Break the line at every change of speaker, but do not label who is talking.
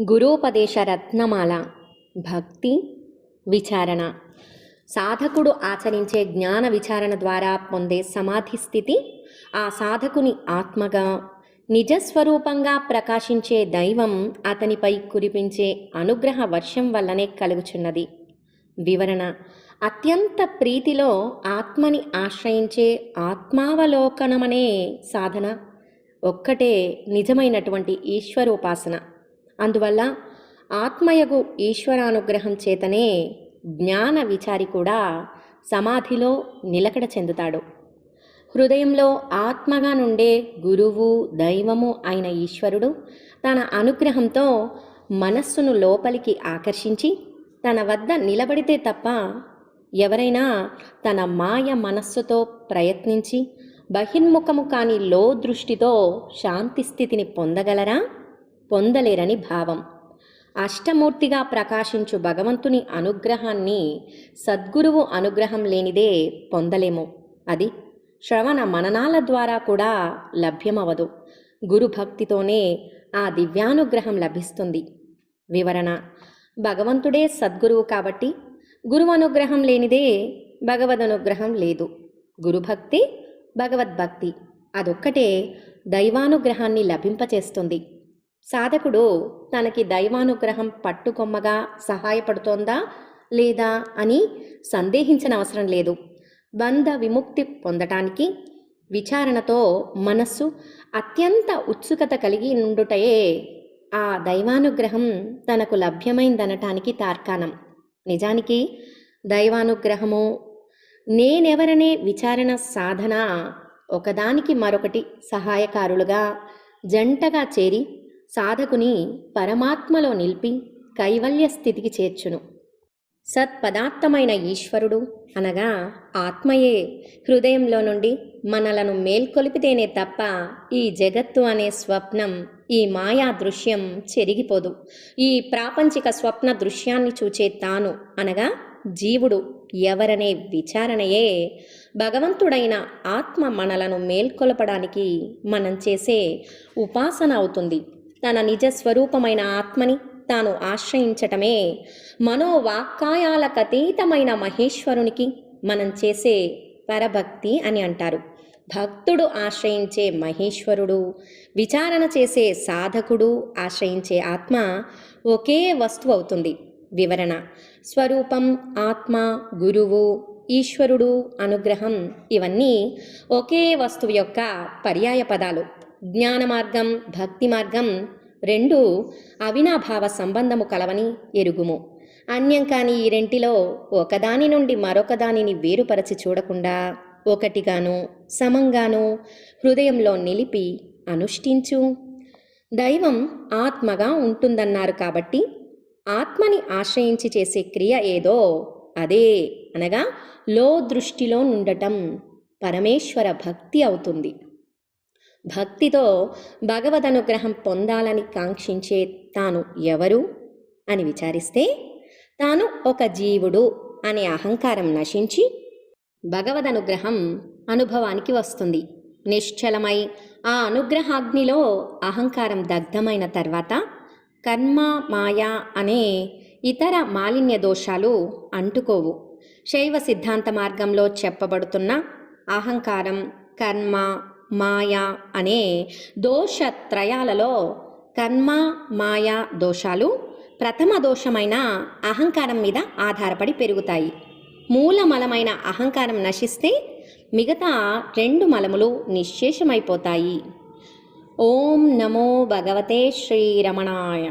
గురోపదేశ రత్నమాల భక్తి విచారణ. సాధకుడు ఆచరించే జ్ఞాన విచారణ ద్వారా పొందే సమాధి స్థితి ఆ సాధకుని ఆత్మగా నిజస్వరూపంగా ప్రకాశించే దైవం అతనిపై కురిపించే అనుగ్రహ వర్షం వల్లనే కలుగుచున్నది. వివరణ. అత్యంత ప్రీతిలో ఆత్మని ఆశ్రయించే ఆత్మావలోకనమనే సాధన ఒక్కటే నిజమైనటువంటి ఈశ్వరోపాసన. అందువల్ల ఆత్మయగు ఈశ్వరానుగ్రహం చేతనే జ్ఞాన విచారి కూడా సమాధిలో నిలకడ చెందుతాడు. హృదయంలో ఆత్మగా నుండే గురువు దైవము అయిన ఈశ్వరుడు తన అనుగ్రహంతో మనస్సును లోపలికి ఆకర్షించి తన వద్ద నిలబడితే తప్ప ఎవరైనా తన మాయ మనస్సుతో ప్రయత్నించి బహిర్ముఖము కాని లో దృష్టితో శాంతి స్థితిని పొందగలరా? పొందలేరని భావం. అష్టమూర్తిగా ప్రకాశించు భగవంతుని అనుగ్రహాన్ని సద్గురువు అనుగ్రహం లేనిదే పొందలేము. అది శ్రవణ మననాల ద్వారా కూడా లభ్యమవదు గురుభక్తితోనే ఆ దివ్యానుగ్రహం లభిస్తుంది. వివరణ భగవంతుడే సద్గురువు కాబట్టి గురువు అనుగ్రహం లేనిదే భగవద్ అనుగ్రహం లేదు గురుభక్తి భగవద్భక్తి అదొక్కటే దైవానుగ్రహాన్ని లభింపచేస్తుంది. సాధకుడు తనకి దైవానుగ్రహం పట్టుకొమ్మగా సహాయపడుతోందా లేదా అని సందేహించిన అవసరం లేదు. బంధ విముక్తి పొందటానికి విచారణతో మనస్సు అత్యంత ఉత్సుకత కలిగి నుండుటయే ఆ దైవానుగ్రహం తనకు లభ్యమైందనటానికి తార్కాణం. నిజానికి దైవానుగ్రహము నేనెవరనే విచారణ సాధన ఒకదానికి మరొకటి సహాయకారులుగా జంటగా చేరి సాధకుని పరమాత్మలో నిలిపి కైవల్య స్థితికి చేర్చును. సత్పదార్థమైన ఈశ్వరుడు అనగా ఆత్మయే. హృదయంలో నుండి మనలను మేల్కొలిపితేనే తప్ప ఈ జగత్తు అనే స్వప్నం ఈ మాయా దృశ్యం చెరిగిపోదు. ఈ ప్రాపంచిక స్వప్న దృశ్యాన్ని చూచే తాను అనగా జీవుడు. ఎవరనే విచారణయే. భగవంతుడైన ఆత్మ మనలను మేల్కొలపడానికి మనం చేసే ఉపాసన అవుతుంది. తన నిజ స్వరూపమైన ఆత్మని తాను ఆశ్రయించటమే. మనోవాక్కాయాలకతీతమైన మహేశ్వరునికి మనం చేసే పరభక్తి అని అంటారు. భక్తుడు ఆశ్రయించే మహేశ్వరుడు విచారణ చేసే సాధకుడు ఆశ్రయించే ఆత్మ ఒకే వస్తువు అవుతుంది. వివరణ స్వరూపం ఆత్మ గురువు ఈశ్వరుడు అనుగ్రహం ఇవన్నీ ఒకే వస్తువు యొక్క పర్యాయ పదాలు. జ్ఞాన మార్గం భక్తి మార్గం రెండు అవినాభావ సంబంధము కలవని ఎరుగుము. అన్యం కాని ఈ రెంటిలో ఒకదాని నుండి మరొక దానిని వేరుపరచి చూడకుండా ఒకటిగాను సమంగాను హృదయంలో నిలిపి అనుష్ఠించు. దైవం ఆత్మగా ఉంటుందన్నారు కాబట్టి ఆత్మని ఆశ్రయించి చేసే క్రియ ఏదో అదే అనగా లో దృష్టిలో నుండటం పరమేశ్వర భక్తి అవుతుంది. భక్తితో భగవద్ అనుగ్రహం పొందాలని కాంక్షించే తాను ఎవరు అని విచారిస్తే తాను ఒక జీవుడు అనే అహంకారం నశించి భగవద్ అనుగ్రహం అనుభవానికి వస్తుంది. నిశ్చలమై ఆ అనుగ్రహాగ్నిలో అహంకారం దగ్ధమైన తర్వాత కర్మ మాయ అనే ఇతర మాలిన్య దోషాలు అంటుకోవు. శైవ సిద్ధాంత మార్గంలో చెప్పబడుతున్న అహంకారం కర్మ మాయ అనే దోషత్రయాలలో కర్మ మాయ దోషాలు ప్రథమ దోషమైన అహంకారం మీద ఆధారపడి పెరుగుతాయి. మూల మలమైన అహంకారం నశిస్తే మిగతా రెండు మలములు నిశ్శేషమైపోతాయి. ఓం నమో భగవతే శ్రీరమణాయ.